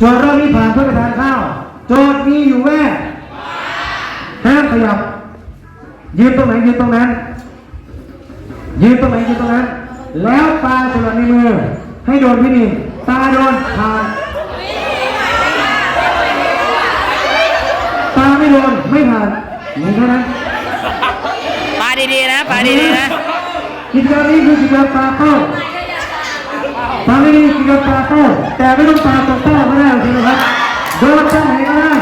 โจทย์เรื่องนี้ผ่านเพื่อไปทานข้าวโจทย์มีอยู่ว่าห้ามขยับ ยืนตรงไหนยืนตรงนั้น ยืนตรงไหนยืนตรงนั้น แล้วตาสลับในมือให้โดนที่นี่ตาโดนผ่านตาไม่โดนไม่ผ่านนี่เท่านั้นปาดีๆนะปาดีๆนะกิจกรรมนี้คือกิจกรรมปาเป้า ตอนนี้กิจกรรมปาเป้าแต่ไม่ต้องปาตรงเป้าก็ได้ครับโดนเป้าไหนก็ได้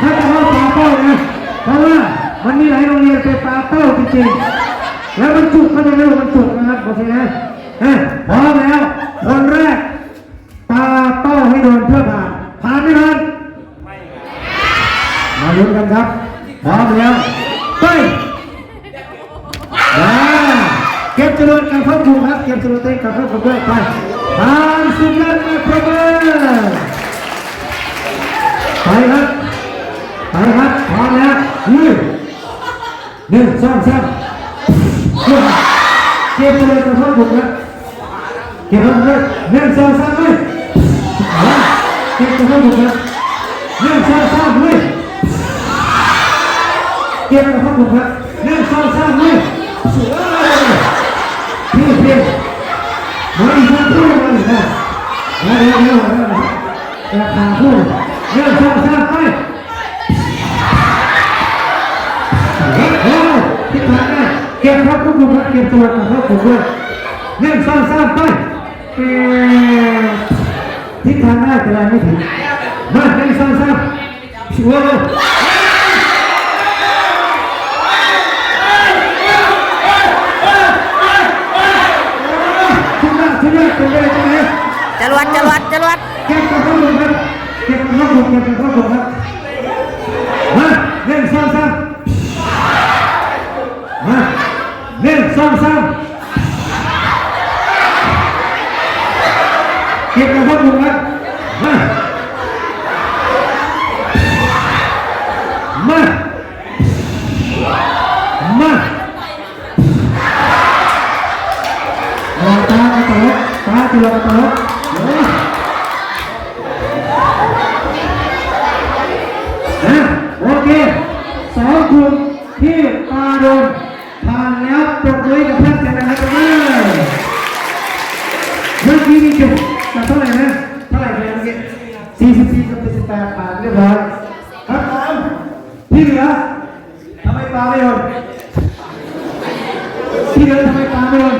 ถ้าจะเข้าปาเป้านะเพราะว่ามันมีหลายโรงเรียนเป็นปาเป้าจริงๆแล้วมันจุกมันจะเร็วมันจุกนะครับโอเคนะอะพร้อมแล้วคนแรกปาเป้าให้โดนเพื่อผ่านผ่านไม่ผ่านมาลุ้นกันครับพร้อมแล้วไปเก็บจรวดกับครอบครัวครับเก็บจรวดเต้นกับครอบครัวด้วยไป ทางสุดยอดมาประเมินไปครับไปครับพร้อมแล้วยืนหนึ่งสองสามเก็บจรวดกับครอบครัวครับเก็บครอบครัวด้วยหนึ่งสองสามเลยเก็บกับครอบครัวครับหนึ่งสองสามเลยเก็บกับครอบครัวครับหนึ่งสองสามเลยพี่พี่มา อีกครั้งพูดมาอีกนะมาเร็วเร็วเร็วแต่ขาพูดเร็วสองสามไปเฮ้ยที่ผ่านได้เก็บครับทุกคนครับเก็บตัวกับครอบครัวด้วยหนึ่งสองสามไปเอ่อทิศทางได้แต่เรไม่ถึงมาหนึ่งสองสามชัวร์ขึ้นมาขึ้นมาขึ้นมาขึ้นมา จรวดจรวดจรวด เก็บกับข้อมูลครับเก็บกับข้อมูลเก็บกับข้อมูลครับมาหนึ่งสองสามมาหนึ่งสองสามเก็บกับข้อมูลครับมามามาตากระตุกตาตัวกระตุกเฮ้ยนะโอเคสองกลุ่มที่ตาโดนผ่านแล้วปรบมือกับเพื่อนกันะครับเลยเมื่อกี้มีจุดแต่เท่าไหร่ สี่กับสิบแปดผ่านเรียบร้อยครับผมที่เหลือทำไมปลาไม่โดนที่เหลือทำไมปลาไม่โดน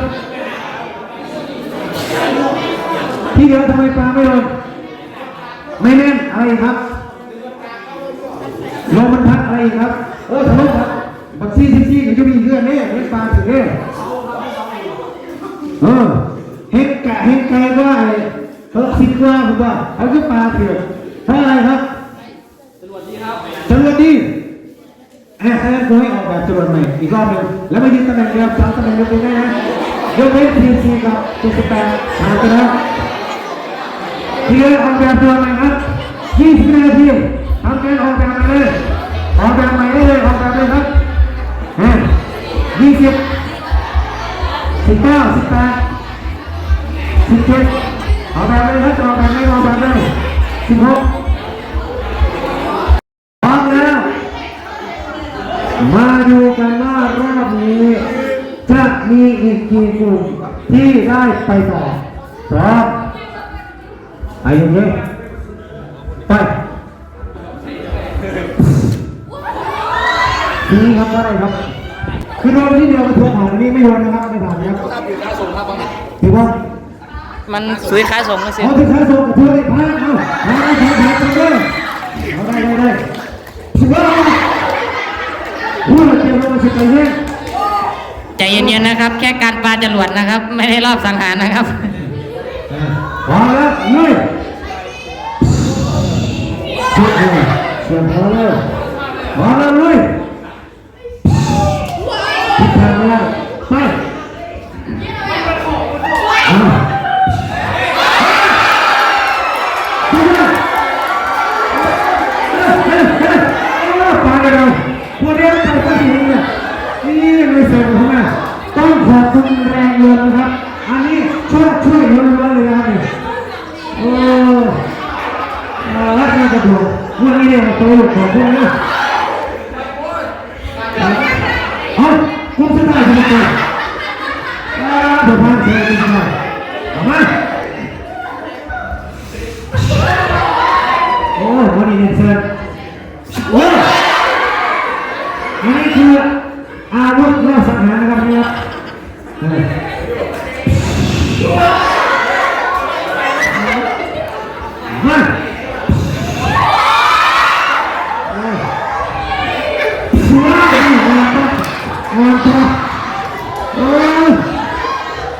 ที่เหลือทำไมปลาไม่โดนไม่แน่นอะไรครับลมมันพัดอะไรครับ เออทะลุครับบักซี่ซี่ซี่มันจะมีเงื่อนแน่เห็นปลาถึงแน่เออเห็นกะเห็นไก่ว่าไอ้เออสิบว่าผมว่าเอาก็ปลาเถื่อน เพราะอะไรครับจรวดดีครับจรวดดีแอบแสดงตัวให้ออกแบบจรวดใหม่อีกรอบหนึ่งแล้วมายืนตำแหน่งเดียวสามตำแหน่งเดียวกันได้นะยกเว้นทีมซีกับทีมสิบแปดผ่านไปแล้วที่เหลือออกแบบตัวใหม่ครับ20นาทีทำการออกแบบใหม่เลยออกแบบใหม่ได้เลยออกแบบเลยครับอ่า20 19 18 17ออกแบบเลยครับออกแบบเลยออกแบบเลย16พร้อมแล้ว มาดูกันว่ารอบนี้ จะมี อีกกี่กลุ่มที่ได้ไปต่อพร้อมอายุเยอะไปทีนี้ครับอะไรครับ คือโดนที่เดียวกระทบผ่านอันนี้ไม่โดนนะครับไม่ผ่านนะครับถือว่ามันสวยค้าส่งนะสิเอาถึงขาส่งกระเทือนผ่านเอาผ่านผ่านผ่านผ่านเอาได้ได้ได้ถือว่าพูดมาเตรียมลงมาสิไปเนี่ย ใจเย็นๆนะครับ แค่การปาจรวดนะครับ ไม่ได้รอบสังหารนะครับพร้อแล้วนี่ชุดเลยเสียงพอแล้วพร้อแล้วลุยทุกท่านนะวไปอ่าไปเลยเอ้ยเอ้ยเอ้ยเอ้ยปากันเราพวกเนี้ยใส่ผ้าสีเนี่ยนี่เลยเสริมเข้ามาต้องขอบคุณแรงเงินนะครับ อันนี้ช่วยช่วยล้วนๆเลยนะครับนี่โอ้ จะดูว่านี่เนี่ยตัวหลุดของพวกนี้เอาคุณ จะ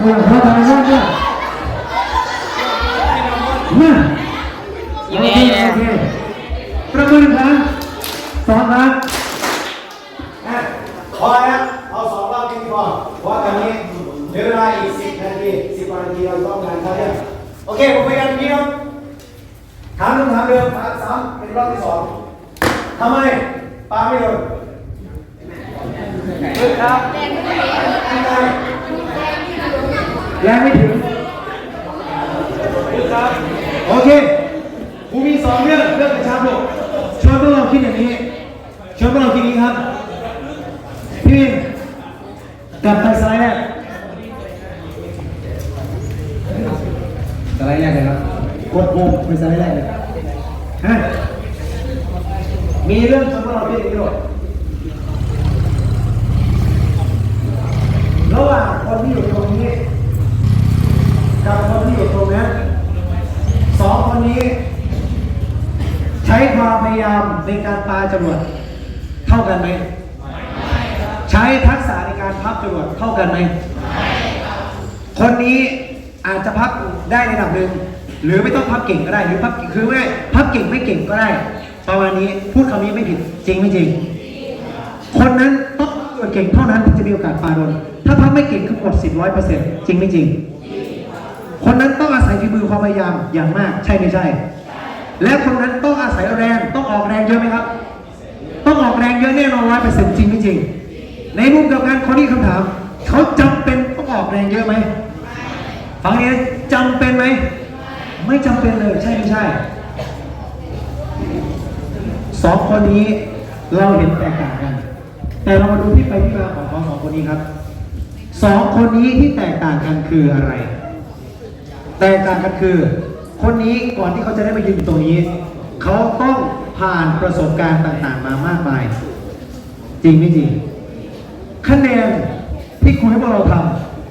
โอ้ยเขาทำอะไรเนี่ยมายิงไงโอเนี่ยเคประมือหนึ่งครั้งสองครั้งพอแล้วเอาสองรอบนี้พอเพราะว่าตอนนี้เหลือเวลาอีกสิบนาทีสิบนาทีเราต้องงานเขาเนี่ยโอเคผมพยายามอย่างนี้ครับถามคำถามเดิมถามซ้ำเป็นรอบที่สองทำไมปาไม่โดนเฮ้ยครับ แรงไม่ถึงครับโอเคกูมีสองเรื่องเรื่องกระชับลูกชวนพวกเราคิดอย่างนี้ชวนพวกเราคิดอย่างนี้ครับ พี่วินกลับไปสไลด์แรกสไลด์แรกเลยครับ กดปุ่มไปสไลด์แรกเลยฮะมีเรื่องชวนพวกเราคิดอย่างนี้ลูกระหว่างคนที่อยู่ตรงนี้ กับคนที่อยู่ตรงนั้นสองค นี้ ใช้ความพยายามในการปาจรวดเท่ากันไหมใช้ทักษะในการพับจรวดเท่ากันไหมคนนี้อาจจะพับได้ในระดับหนึ่งหรือไม่ต้องพับเก่งก็ได้หรือพับคือไม่พับเก่งไม่เก่งก็ได้ประมาณนี้พูดคำนี้ไม่ผิดจริงไม่จริง คนนั้นต้องพับจรวดเก่งเท่านั้นถึงจะมีโอกาสปาโดนถ้าพับไม่เก่งคือหมดสิทธิ์ร้อยเปอร์เซ็นต์จริงไม่จริง คนนั้นต้องอาศัยฝีมือความพยายามอย่างมาก ใช่ไม่ใช่ และคนนั้นต้องอาศัยแรงต้องออกแรงเยอะไหมครับ ต้องออกแรงเยอะแน่นอนร้อยเปอร์เซ็นต์จริงไม่จริง ในมุมเดียวกันคนนี้คำถาม เขาจำเป็นต้องออกแรงเยอะไหมฟังนี้นะจำเป็นไหมไม่จำเป็นเลยใช่ไม่ใช่สองคนนี้เราเห็นแตกต่างกัน แต่เรามาดูที่ไปที่มาของเขาสองคนนี้ครับสองคนนี้ที่แตกต่างกันคืออะไร แตกต่างกันคือ คนนี้ก่อนที่เขาจะได้มายืนอยู่ตรงนี้ เขาต้องผ่านประสบการณ์ต่างๆ มามากมาย จริงไม่จริง คะแนนที่คุณให้พวกเราท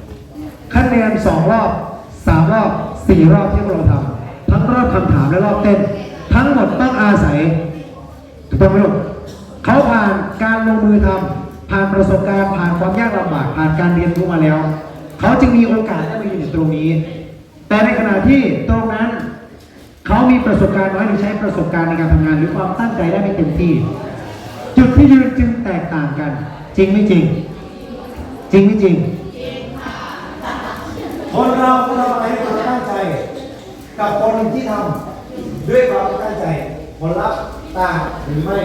ำคะแนนสองรอบสามรอบสี่รอบที่พวกเราทำทั้งรอบคำถามและรอบเต้น ทั้งหมดต้องอาศัยถูกต้องไหมลูกเขาผ่านการลงมือทำผ่านประสบการณ์ผ่านความยากลำบากผ่านการเรียนรู้มาแล้ว เขาจึงมีโอกาสได้มายืนอยู่ตรงนี้ แต่ในขณะที่ตรงนั้นเขามีประสบการณ์น้อยหรือใช้ประสบการณ์ในการทำงาน หรือความตั้งใจได้ไม่เต็มที่ จุดที่ยืนจึงแตกต่างกัน จริงไม่จริง จริงไม่จริงคนเราคนเราอะไรด้ความตั้งใจ กับคนที่ทำด้วยความตั้งใจผลลัพธ์ต่างหรือไม่